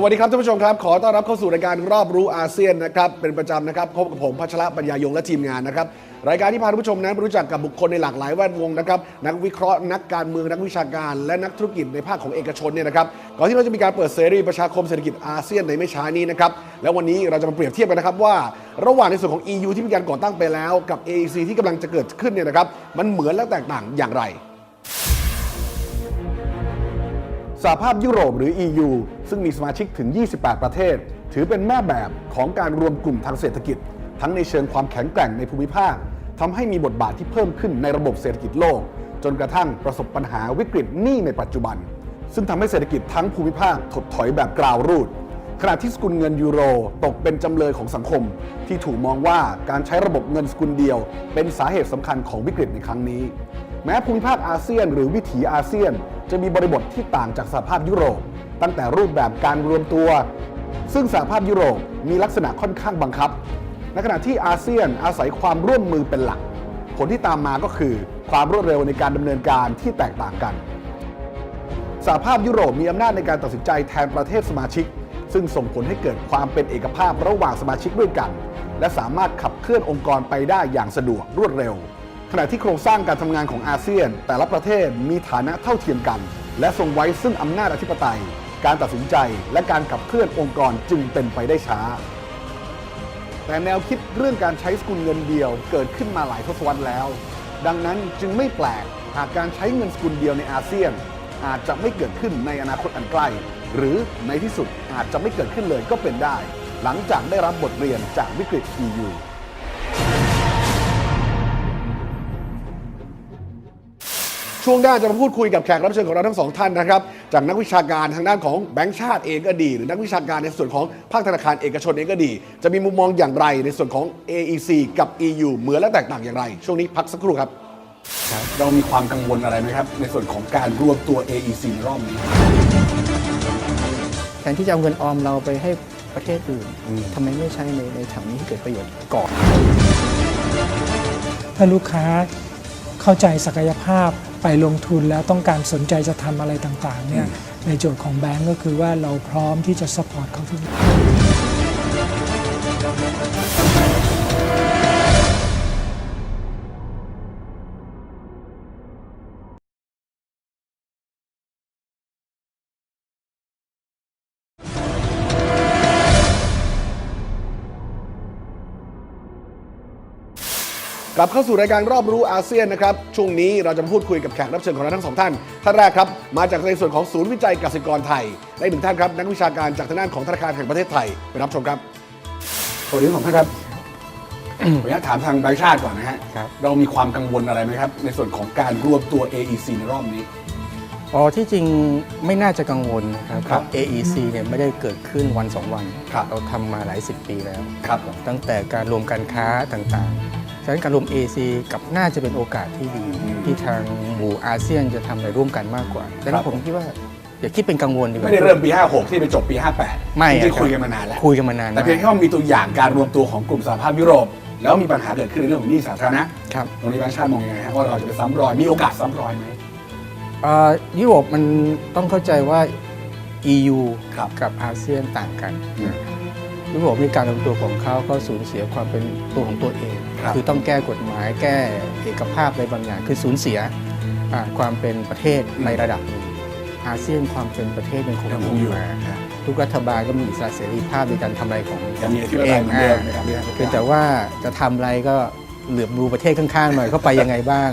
สวัสดีครับท่านผู้ชมครับ ขอต้อนรับเข้าสู่รายการรอบรู้อาเซียนนะครับเป็นประจำนะครับพบกับผมพัชระปัญญายงและทีมงานนะครับรายการที่พาท่านผู้ชมนั้นไปรู้จักกับบุคคลในหลากหลายแวดวงนะครับนักวิเคราะห์นักการเมืองนักวิชาการ และนักธุรกิจในภาคของเอกชนเนี่ยนะครับก่อนที่เราจะมีการเปิดเสรีประชาคมเศรษฐกิจอาเซียนในไม่ช้านี้นะครับแล้ววันนี้เราจะมาเปรียบเทียบกันนะครับว่า ระหว่างในส่วนของ EU ที่มีการก่อตั้งไปแล้วกับ AEC ที่กำลังจะเกิดขึ้นเนี่ยนะครับมันเหมือนและแตกต่างอย่างไร สหภาพยุโรปหรือ EU ซึ่งมีสมาชิกถึง 28 ประเทศ ถือเป็นแม่แบบของการรวมกลุ่มทางเศรษฐกิจ ทั้งในเชิงความแข็งแกร่งในภูมิภาคทำให้มีบทบาทที่เพิ่มขึ้นในระบบเศรษฐกิจโลก จนกระทั่งประสบปัญหาวิกฤตหนี้ในปัจจุบัน ซึ่งทำให้เศรษฐกิจทั้งภูมิภาคถดถอยแบบกราวรูด ขณะที่สกุลเงินยูโรตกเป็นจำเลยของสังคม ที่ถูกมองว่าการใช้ระบบเงินสกุลเดียว เป็นสาเหตุสำคัญของวิกฤตในครั้งนี้ แม้ภูมิภาคอาเซียน หรือวิถีอาเซียน จะมีบริบทที่ต่างจากสหภาพยุโรป ตั้งแต่รูปแบบการรวมตัว ซึ่งสหภาพยุโรปมีลักษณะค่อนข้างบังคับ ในขณะที่อาเซียนอาศัยความร่วมมือเป็นหลัก ผลที่ตามมาก็คือความรวดเร็วในการดำเนินการที่แตกต่างกันสหภาพยุโรปมีอำนาจในการตัดสินใจแทนประเทศสมาชิก ซึ่งส่งผลให้เกิดความเป็นเอกภาพระหว่างสมาชิกด้วยกัน และสามารถขับเคลื่อนองค์กรไปได้อย่างสะดวกรวดเร็ว ขณะที่โครงสร้างการทำงานของอาเซียน แต่ละประเทศมีฐานะเท่าเทียมกัน และทรงไว้ซึ่งอำนาจอธิปไตย การตัดสินใจและการขับเคลื่อนองค์กรจึงเป็นไปได้ช้า แต่แนวคิดเรื่องการใช้สกุลเงินเดียวเกิดขึ้นมาหลายทศวรรษแล้ว ดังนั้นจึงไม่แปลกหากการใช้เงินสกุลเดียวในอาเซียน อาจจะไม่เกิดขึ้นในอนาคตอันใกล้ หรือในที่สุดอาจจะไม่เกิดขึ้นเลยก็เป็นได้ หลังจากได้รับบทเรียนจากวิกฤต EU ช่วงหน้าจะมาพูดคุยกับแขกรับเชิญของเราทั้งสองท่านนะครับ จากนักวิชาการทางด้านของแบงก์ชาติเองก็ดี หรือนักวิชาการในส่วนของภาคธนาคารเอกชนเองก็ดี จะมีมุมมองอย่างไรในส่วนของ AEC กับ EU เหมือนและแตกต่างอย่างไร ช่วงนี้พักสักครู่ครับ เรามีความกังวลอะไรไหมครับ ในส่วนของการรวมตัว AEC ในรอบนี้แทนที่จะเอาเงินออมเราไปให้ประเทศอื่นอืมทำไมไม่ใช้ในในถังนี้ให้เกิดประโยชน์ก่อน ถ้าลูกค้าเข้าใจศักยภาพ ไปลงทุนแล้วต้องการสนใจจะทำอะไรต่างๆเนี่ยในโจทย์ของแบงก์ก็คือว่าเราพร้อมที่จะสปอร์ตเขาทุกอย่าง กลับเข้าสู่รายการรอบรู้อาเซียนนะครับ ช่วงนี้เราจะมาพูดคุยกับแขกรับเชิญของเราทั้งสองท่าน ท่านแรกครับ มาจากในส่วนของศูนย์วิจัยกสิกรไทย และอีกหนึ่งท่านครับ นักวิชาการจากทางด้านของธนาคารแห่งประเทศไทย ไปรับชมครับสวัสดีทั้งสองท่านครับขออนุญาตถามทางแบงค์ชาติก่อนนะฮะครับเรามีความกังวลอะไรไหมครับ ในส่วนของการรวมตัว AEC ในรอบนี้อ๋อที่จริงไม่น่าจะกังวลนะครับครับเพาะ AEC เนี่ยไม่ได้เกิดขึ้นวันสองวันครับเราทำมาหลายสิบปีแล้วครับตั้งแต่การรวมการค้าต่างๆ ฉะนั้นการรวม AEC กับน่าจะเป็นโอกาสที่ดีที่ทางหมู่อาเซียนจะทำอะไรร่วมกันมากกว่าดังนั้นผมคิดว่าอย่าคิดเป็นกังวลดีกว่า ไม่ได้เริ่มปี 56 ที่ไปจบปี 58 ไม่จริงอะๆคุยกันมานานแล้ว คุยกันมานานแต่มากเพียงแค่ว่ามีตัวอย่างการรวมตัวของกลุ่มสหภาพยุโรป แล้วมีปัญหาเกิดขึ้นในเรื่องของหนี้สาธารณะครับตรงนี้แบงค์ชาติมองยังไงครับว่าเราจะไปซ้ำรอย มีโอกาสซ้ำรอยไหมเอ่อยุโรปมันต้องเข้าใจว่า EU ครับกับอาเซียนต่างกันอืม ยุโรปมีการรวมตัวของเขาก็สูญเสียความเป็นตัวของตัวเองครับอต้องแก้กฎหมายแก้เอกภาพอะไรบางอย่าง คือสูญเสียอ่าความเป็นประเทศในระดับหนึ่งอาเซียนความเป็นประเทศยังคงยังคงอยู่มาทุกรัฐบาลก็มีอิสระเสรีภาพในการทำอะไรของยังมีอธิปไตยเหมือนเดิมนะครับอ่าเพียงแต่ว่าจะทำอะไรก็เหลือบดูประเทศข้างๆหน่อยเข้าไปยังไงบ้าง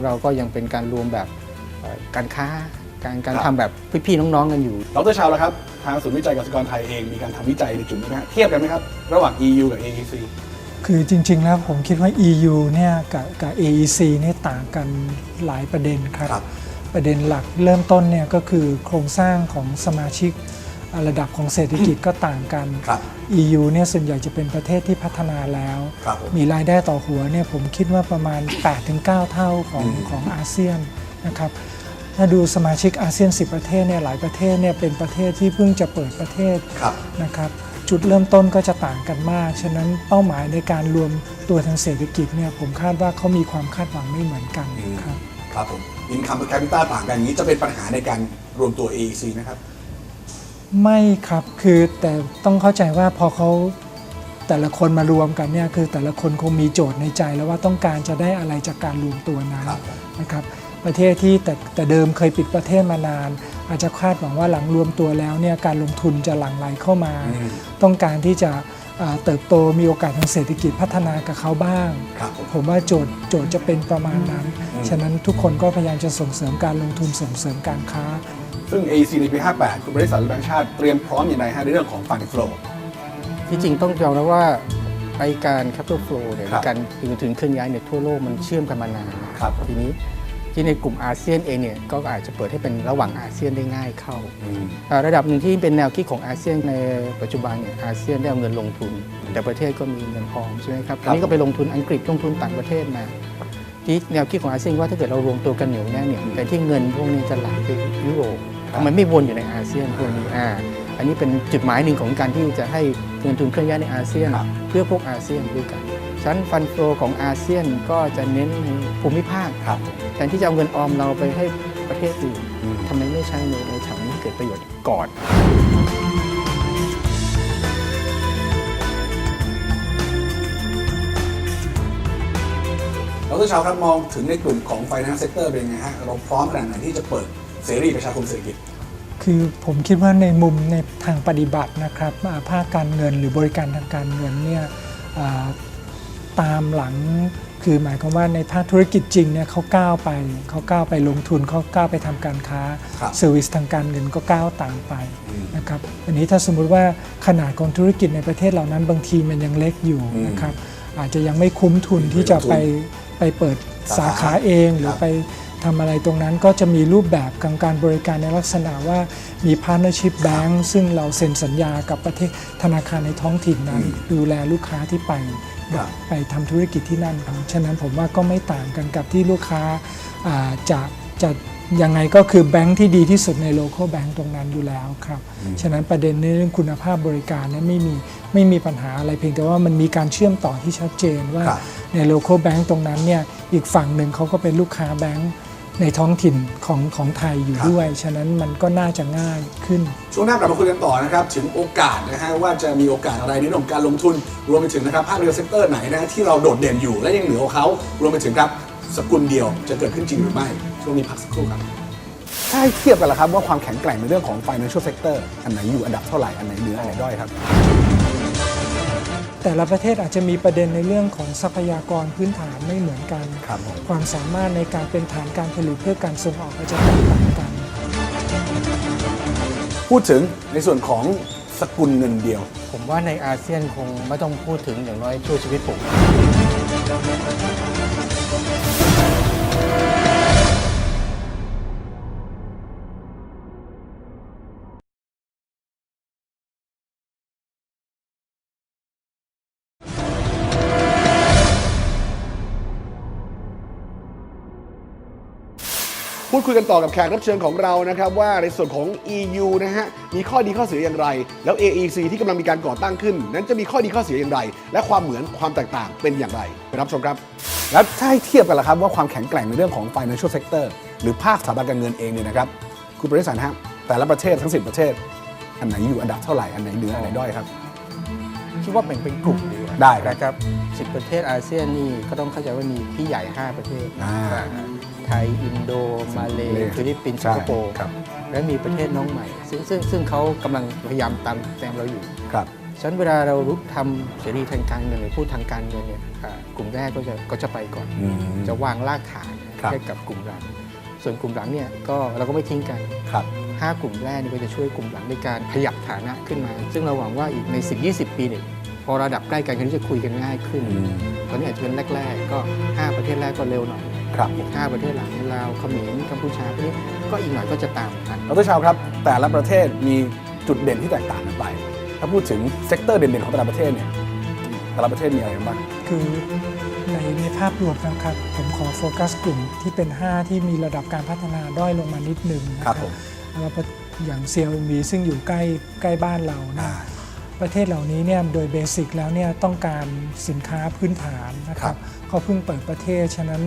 ของเราก็ยังเป็นการรวมแบบเอ่อการค้าการการครับทำแบบพี่ๆน้องๆกันอยู่ ดรชาวแล้วครับ ทางศูนย์วิจัยกสิกรไทยเองมีการทำวิจัยในจุดนี้ไหมฮะเทียบกันไหมครับ ระหว่าง EU กับ AEC คือจริง ๆ แล้วผมคิดว่า EU เนี่ยกับกับ AEC เนี่ยต่างกันหลายประเด็นครับครับประเด็นหลักเริ่มต้นเนี่ยก็คือโครงสร้างของสมาชิกอ่า ระดับของเศรษฐกิจก็ต่างกัน ครับ EU เนี่ยส่วนใหญ่จะเป็นประเทศที่พัฒนาแล้ว ครับผม มีรายได้ต่อหัวเนี่ยผมคิดว่าประมาณ 8-9 เท่าของอืมของอาเซียนนะครับถ้าดูสมาชิกอาเซียน 10 ประเทศเนี่ยหลายประเทศเนี่ยเป็นประเทศที่เพิ่งจะเปิดประเทศครับ นะครับจุดเริ่มต้นก็จะต่างกันมาก ฉะนั้นเป้าหมายในการรวมตัวทางเศรษฐกิจเนี่ยผมคาดว่าเขามีความคาดหวังไม่เหมือนกันครับ ครับผมอินคัม per capita ต่างกันอย่างนี้จะเป็นปัญหาในการรวมตัว AEC นะครับ ไม่ครับคือแต่ต้องเข้าใจว่าพอเขาแต่ละคนมารวมกันเนี่ยคือแต่ละคนคงมีโจทย์ในใจแล้วว่าต้องการจะได้อะไรจากการรวมตัวนั้นครับนะครับ ประเทศที่แต่แต่เดิมเคยปิดประเทศมานาน อาจจะคาดหวังว่าหลังรวมตัวแล้วเนี่ยการลงทุนจะหลั่งไหลเข้ามาอืมต้องการที่จะอ่าเติบโตมีโอกาสทางเศรษฐกิจพัฒนากับเขาบ้างครับผมผมว่าโจทย์โจทย์จะเป็นประมาณนั้น ฉะนั้นทุกคนก็พยายามจะส่งเสริมการลงทุนส่งเสริมการค้า ซึ่ง AEC ในปี 58 คุณบริษัทแบงก์ชาติเตรียมพร้อมอย่างไรฮะในเรื่องของ Fund Flow ที่จริงต้องยอมรับว่าไปการ capital flow เนี่ยครับการถึงเคลื่อนย้ายเนี่ยทั่วโลกมันเชื่อมกันมานานนะครับ ทีนี้ที่ในกลุ่มอาเซียนเองเนี่ยก็อาจจะเปิดให้เป็นระหว่างอาเซียนได้ง่ายเข้าอ่าระดับหนึ่งที่เป็นแนวคิดของอาเซียนในปัจจุบันเนี่ยอาเซียนได้เอาเงินลงทุน แต่ประเทศก็มีเงินออมใช่ไหมครับครับอันนี้ก็ไปลงทุนอังกฤษลงทุนต่างประเทศมา ที่แนวคิดของอาเซียนว่าถ้าเกิดเรารวมตัวกันเหนียวแน่นเนี่ยแต่ที่เงินพวกนี้จะไหลไปยุโรป มันไม่วนอยู่ในอาเซียนพวกนี้อ่าอันนี้เป็นจุดหมายหนึ่งของการที่จะให้เงินทุนเคลื่อนย้ายในอาเซียนครับเพื่อพวกอาเซียนด้วยกันชั้นฟันโฟของอาเซียนก็จะเน้นในภูมิภาคครับแทนที่จะเอาเงินออมเราไปให้ประเทศอื่นอืมทำไมไม่ใช้ในในแถวนี้เกิดประโยชน์ก่อนดรชาวครับมองถึงในกลุ่มของ Finance Sector เป็นยังไงฮะเราพร้อมขนาดไหนที่จะเปิด เสรีประชาคมเศรษฐกิจคือผมคิดว่าในมุมในทางปฏิบัตินะครับอ่าภาคการเงินหรือบริการทางการเงินเนี่ยอ่าตามหลังคือหมายความว่าในภาคธุรกิจจริงเนี่ยเขาก้าวไปเขาก้าวไปลงทุนเขาก้าวไปทำการค้าครับเซอร์วิสทางการเงินก็ก้าวตามไปอืมนะครับอันนี้ถ้าสมมุติว่าขนาดของธุรกิจในประเทศเหล่านั้นบางทีมันยังเล็กอยู่อืมนะครับอาจจะยังไม่คุ้มทุนที่จะไปไปเปิดสาขาเองหรือครับไป ทำอะไรตรงนั้นก็จะมีรูปแบบของการบริการในลักษณะว่ามี partnership bank ซึ่งเราเซ็นสัญญากับประเทศธนาคารในท้องถิ่นนั้นอืมดูแลลูกค้าที่ไปครับไปทำธุรกิจที่นั่นครับฉะนั้นผมว่าก็ไม่ต่างกันกับที่ลูกค้าอ่าจะจะยังไงก็คือแบงค์ที่ดีที่สุดใน local bank ตรงนั้นอยู่แล้วครับ ฉะนั้นประเด็นในเรื่องคุณภาพบริการเนั้นไม่มีไม่มีปัญหาอะไรเพียงแต่ว่ามันมีการเชื่อมต่อที่ชัดเจนว่าครับใน local bank ตรงนั้นเนี่ยอีกฝั่งหนึ่งเขาก็เป็นลูกค้าแบงค์ ในท้องถิ่นของของไทยอยู่ครับด้วย ฉะนั้นมันก็น่าจะง่ายขึ้น ช่วงหน้ากลับมาคุยกันต่อนะครับ ถึงโอกาสนะฮะว่าจะมีโอกาสอะไรในเรื่องของการลงทุน รวมไปถึงนะครับภาคเรียลเซกเตอร์ไหนนะที่เราโดดเด่นอยู่และยังเหนือกว่าเขารวมไปถึงครับสกุลเดียวจะเกิดขึ้นจริงหรือไม่ ช่วงนี้พักสักครู่ครับถ้าให้เทียบกันละครับว่าความแข็งแกร่งในเรื่องของ financial sector อันไหนอยู่อันดับเท่าไหร่ อันไหนเหนืออันไหนด้อยครับ แต่ละประเทศอาจจะมีประเด็นในเรื่องของทรัพยากรพื้นฐานไม่เหมือนกันครับผมความสามารถในการเป็นฐานการผลิตเพื่อการส่งออกก็จะแตกต่างกัน พูดถึงในส่วนของสกุลเงินเดียว ผมว่าในอาเซียนคงไม่ต้องพูดถึงอย่างน้อยช่วยชีวิตผม ดคุยกันต่อกับแขกรับเชิญของเรานะครับว่าในส่วนของ EU นะฮะมีข้อดีข้อเสียอย่างไร แล้ว AEC ที่กำลังมีการก่อตั้งขึ้น นั้นจะมีข้อดีข้อเสียอย่างไร และความเหมือนความแตกต่างเป็นอย่างไรไปรับชมครับ แล้วถ้าให้เทียบกันล่ะครับว่าความแข็งแกร่งในเรื่องของ financial sector หรือภาคสถาบันการเงินเองเนี่ยนะครับคุณบริษัทฮะแต่ละประเทศทั้ง 10 ประเทศ อันไหนอยู่อันดับเท่าไหร่อันไหนเหนืออันไหนด้อยครับ คิดว่าแบ่งเป็นกลุ่มดีกว่าได้ครับ นะครับสิบประเทศอาเซียนนี่ก็ต้องเข้าใจว่ามีพี่ใหญ่ 5 ประเทศอ่าไทย อินโดมาเลมาเลฟิลิปปินส์ใช่สิงคโปร์ครับและมีประเทศน้องใหม่ ซึ่งซึ่งซึ่งเขากำลังพยายามตามแซมเราอยู่ครับฉะนั้นเวลาเรารู้ทำเสรีทางการเงินหรือพูดทางการเงินเนี่ยอ่ากลุ่มแรกก็จะก็จะไปก่อน จะวางรากฐานครับให้กับกลุ่มหลัง ส่วนกลุ่มหลังเนี่ยก็เราก็ไม่ทิ้งกันครับ5กลุ่มแรกนี่ก็จะช่วยกลุ่มหลังในการขยับฐานะขึ้นมา ซึ่งเราหวังว่าอีกใน 10-20 ปีเนี่ยพอระดับใกล้กันก็จะคุยกันง่ายขึ้นอืมตอนนี้อาจจะเป็นแรก ๆ ก็ 5 ประเทศแรกก็เร็วหน่อย ครับอีก5ประเทศหลังลาวเขมรกัมพูชาพวกนี้ก็อีกหน่อยก็จะตามทันดรชาวครับ แต่ละประเทศมีจุดเด่นที่แตกต่างกันไป ถ้าพูดถึงเซกเตอร์เด่นๆของแต่ละประเทศเนี่ยแต่ละประเทศมีอะไรกันบ้างคือในในภาพรวมนะครับ ผมขอโฟกัสกลุ่มที่เป็น 5 ที่มีระดับการพัฒนาด้อยลงมานิดนึงนะครับผมแล้วก็อย่าง CLMV ซึ่งอยู่ใกล้ใกล้บ้านเรานะอ่า ประเทศเหล่านี้เนี่ยโดยเบสิกแล้วเนี่ยต้องการสินค้าพื้นฐานนะคครัรับบเขาเพิ่งเปิดประเทศ ฉะนั้น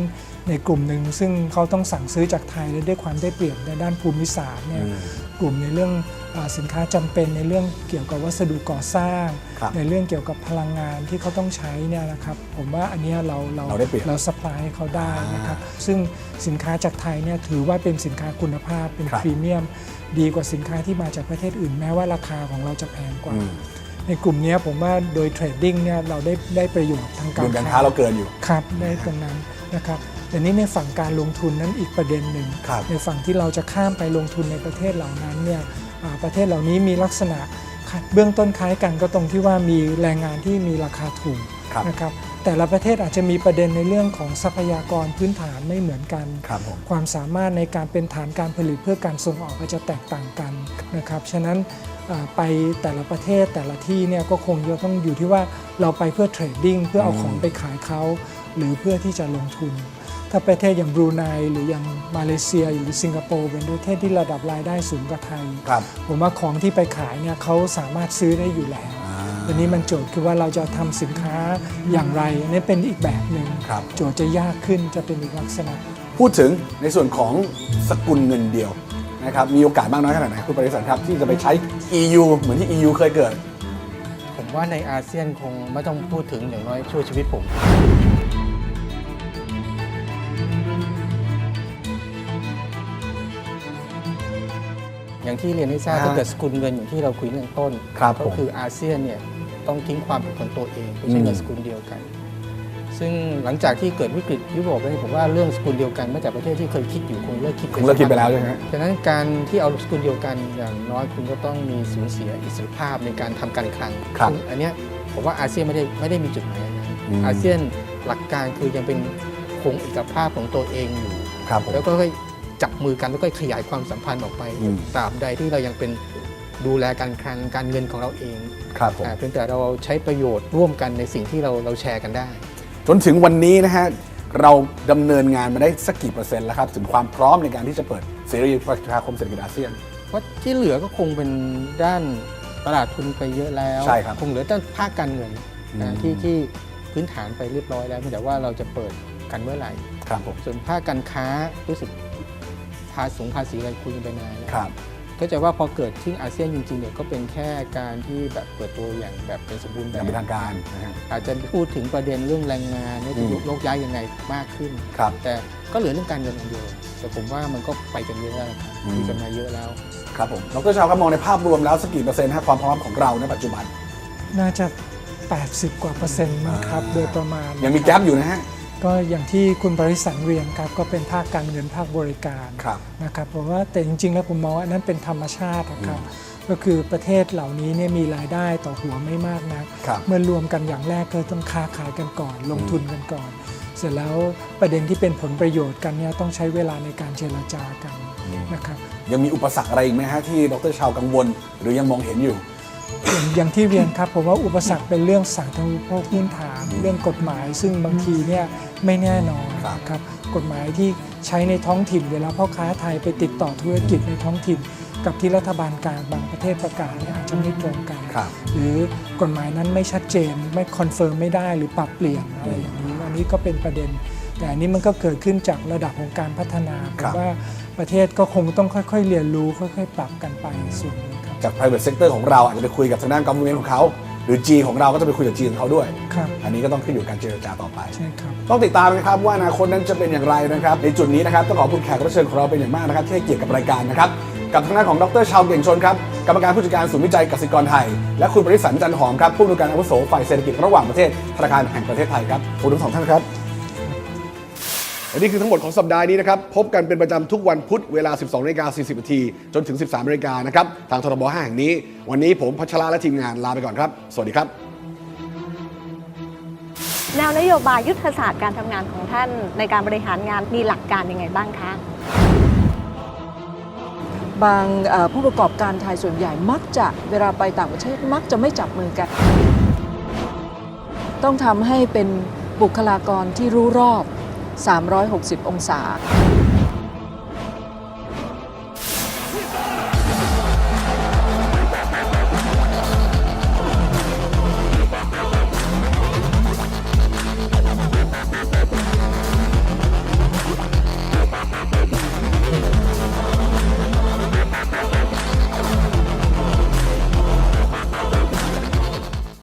ในกลุ่มหนึ่งซึ่งเขาต้องสั่งซื้อจากไทยและด้วยความได้เปรียบในด้านภูมิศาสตร์เนี่ยอืมกลุ่มในเรื่องเออสินค้าจำเป็นในเรื่องเกี่ยวกับวัสดุก่อสร้างครับในเรื่องเกี่ยวกับพลังงานที่เขาต้องใช้เนี่ยนะครับผมว่าอันเนี้ยเราเราเราได้เปรียบเราสปายให้เขาได้นะครับซึ่งสินค้าจากไทยเนี่ยถือว่าเป็นสินค้าคุณภาพเป็นครับพรีเมียม ดีกว่าสินค้าที่มาจากประเทศอื่น แม้ว่าราคาของเราจะแพงกว่าอืม ในกลุ่มเนี้ยผมว่าโดยเทรดดิ้งเนี่ยเราได้ได้ประโยชน์ทางกาดุรลการค้าเราเกินอยู่ครับได้ตรงนั้นนะครับแต่นี้ในฝั่งการลงทุนนั้นอีกประเด็นหนึ่งครับในฝั่งที่เราจะข้ามไปลงทุนในประเทศเหล่านั้นเนี่ยอ่าประเทศเหล่านี้มีลักษณะเบื้องต้นคล้ายกันก็ตรงที่ว่ามีแรงงานที่มีราคาถูกครับนะครับแต่ละประเทศอาจจะมีประเด็นในเรื่องของทรัพยากรพื้นฐานไม่เหมือนกันครับผมความสามารถในการเป็นฐานการผลิตเพื่อการส่งออกอาจจะแตกต่างกันนะครับฉะนั้นอ่า ไปแต่ละประเทศแต่ละที่เนี่ยก็คงจะต้องอยู่ที่ว่าเราไปเพื่อเทรดดิ้งเพื่อเอาของไปขายเขาหรือเพื่อที่จะลงทุน ถ้าประเทศอย่างบรูไนหรืออย่างมาเลเซียหรือสิงคโปร์เป็นประเทศที่ระดับรายได้สูงกว่าไทยครับผมว่าของที่ไปขายเนี่ยเขาสามารถซื้อได้อยู่แล้วอ่าทีนี้มันโจทย์คือว่าเราจะทำสินค้าอย่างไรอันนี้เป็นอีกแบบหนึ่งครับโจทย์จะยากขึ้นจะเป็นอีกลักษณะ พูดถึงในส่วนของสกุลเงินเดียว นะครับมีโอกาสมากน้อยขนาดไหนคุณปริสันครับที่จะไปใช้ EU เหมือนที่ EU เคยเกิด ผมว่าในอาเซียนคงไม่ต้องพูดถึงอย่างน้อยช่วยชีวิตผม อย่างที่เรียนให้ทราบอ่าถ้าเกิดสกุลเงินอย่างที่เราคุยเรื่องต้น ครับก็ผมคืออาเซียนเนี่ยต้องทิ้งความเป็นของตัวเองไม่ใช่เงินสกุลเดียวกัน ซึ่งหลังจากที่เกิดวิกฤตยุโรปเนี่ยผมว่าเรื่องสกุลเดียวกันแม้แต่ประเทศที่เคยคิดอยู่คงเลิกคิดคงเลิกคิดไปแล้วใช่ไหมฮะฉะนั้นการที่เอาสกุลเดียวกันอย่างน้อยคุณก็ต้องมีสูญเสียอิสรภาพในการทำการคลังครับซึ่งอันเนี้ยผมว่าอาเซียนไม่ได้ไม่ได้มีจุดหมายอย่างนั้นอืมอาเซียนหลักการคือยังเป็นคงเอกภาพของตัวเองอยู่ครับผมแล้วก็ค่อยจับมือกันแล้วก็ขยายความสัมพันธ์ออกไปอืมตราบใดที่เรายังเป็นดูแลการคลังการเงินของเราเองครับผมอ่าเพียงแต่เราใช้ประโยชน์ร่วมกันในสิ่งที่เราเราแชร์กันได้ จนถึงวันนี้นะฮะเราดำเนินงานมาได้สักกี่เปอร์เซ็นต์แล้วครับ ถึงความพร้อมในการที่จะเปิดเสรีประชาคมเศรษฐกิจอาเซียนเพราะที่เหลือก็คงเป็นด้านตลาดทุนไปเยอะแล้วใช่ครับคงเหลือด้านภาคการเงินอืมนะที่ที่พื้นฐานไปเรียบร้อยแล้วเพียงแต่ว่าเราจะเปิดกันเมื่อไหร่ครับผมส่วนภาคการค้ารู้สึกภาษีภาษีอะไรคุยกันไปนานแล้วครับ ก็จะว่าพอเกิดที่อาเซียนจริงๆเนี่ยก็เป็นแค่การที่แบบเปิดตัวอย่างแบบเป็นสมบูรณ์อแบย่างบเป็นทางการนะฮะ อาจจะพูดถึงประเด็นเรื่องแรงงานว่าจะอืมยกโลกย้ายยังไงมากขึ้น ครับ แต่ก็เหลือเรื่องการเงินอย่างเดียวแต่ผมว่ามันก็ไปกันเยอะแล้วนะครับอืมคุยกันมาเยอะแล้ว ครับผมดรชาวครับมองในภาพรวมแล้วสักกี่เปอร์เซ็นต์ฮะความพร้อมของเราในปัจจุบันน่าจะ 80 กว่าเปอร์เซ็นต์นะครับอ่าโดยประมาณยังมีนะคแก๊รับปอยู่นะฮะ ก็อย่างที่คุณบริสันเรียนครับก็เป็นภาคการเงินภาคบริการครับนะครับเพราะว่าแต่จริง ๆ แล้วผมมองว่าอันนั้นเป็นธรรมชาตินะครับก็คือประเทศเหล่านี้เนี่ยมีรายได้ต่อหัวไม่มากนักครับเมื่อรวมกันอย่างแรกก็ต้องค้าขายกันก่อน ลงทุนกันก่อน เสร็จแล้วประเด็นที่เป็นผลประโยชน์กันเนี่ยต้องใช้เวลาในการเจรจากันนะครับยังมีอุปสรรคอะไรอีกไหมฮะที่ดรชาวกังวล หรือยังมองเห็นอยู่ อย่างอย่างที่เรียนครับผมว่าอุปสรรคเป็นเรื่องสาธารณูปโภคพื้นฐานเรื่องกฎหมาย ซึ่งบางทีเนี่ยไม่แน่นอนครับนะครับกฎหมายที่ใช้ในท้องถิ่นเวลาพ่อค้าไทยไปติดต่อธุรกิจในท้องถิ่น กับที่รัฐบาลกลางบางประเทศประกาศเนี่ยอาจจะไม่ตรงกันครับหรือกฎหมายนั้นไม่ชัดเจนไม่คอนเฟิร์มไม่ได้หรือปรับเปลี่ยนอะไรอย่างนี้อันนี้ก็เป็นประเด็น แต่อันนี้มันก็เกิดขึ้นจากระดับของการพัฒนาผครัมบว่าประเทศก็คงต้องค่อยๆ เรียนรู้ค่อย ๆ ปรับกันไปส่วนนี้ครับ จาก private sector ของเราอาจจะไปคุยกับทางด้าน government ของเขา หรือ G ของเราก็จะไปคุยกับ G ของเขาด้วย ครับ อันนี้ก็ต้องขึ้นอยู่กับการเจรจาต่อไป ใช่ครับ ต้องติดตามนะครับว่าอนาคตนั้นจะเป็นอย่างไรนะครับ ในจุดนี้นะครับต้องขอบคุณแขกรับเชิญของเราเป็นอย่างมากนะครับที่ให้เกียรติกับรายการนะครับกับทางด้านของดรชาวเก่งชนครับกรรมการผู้จัดการศูนย์วิจัยกสิกรไทย และคุณบริสันจันทร์หอมครับผู้อำนวยการอาวุโสฝ่ายเศรษฐกิจระหว่างประเทศธนาคารแห่งประเทศไทยครับขอบคุณทั้งสองท่านครับ และนี่คือทั้งหมดของสัปดาห์นี้นะครับ พบกันเป็นประจำทุกวันพุธเวลา 12นาฬิกา40นาทีจนถึง 13นาฬิกานะครับ ทางทรบ5แห่งนี้ วันนี้ผมพัชราและทีมงานลาไปก่อนครับ สวัสดีครับ แนวนโยบายยุทธศาสตร์การทำงานของท่านในการบริหารงานมีหลักการยังไงบ้างคะ บางเอ่อผู้ประกอบการไทยส่วนใหญ่มักจะเวลาไปต่างประเทศมักจะไม่จับมือกัน ต้องทำให้เป็นบุคลากรที่รู้รอบ 360 องศา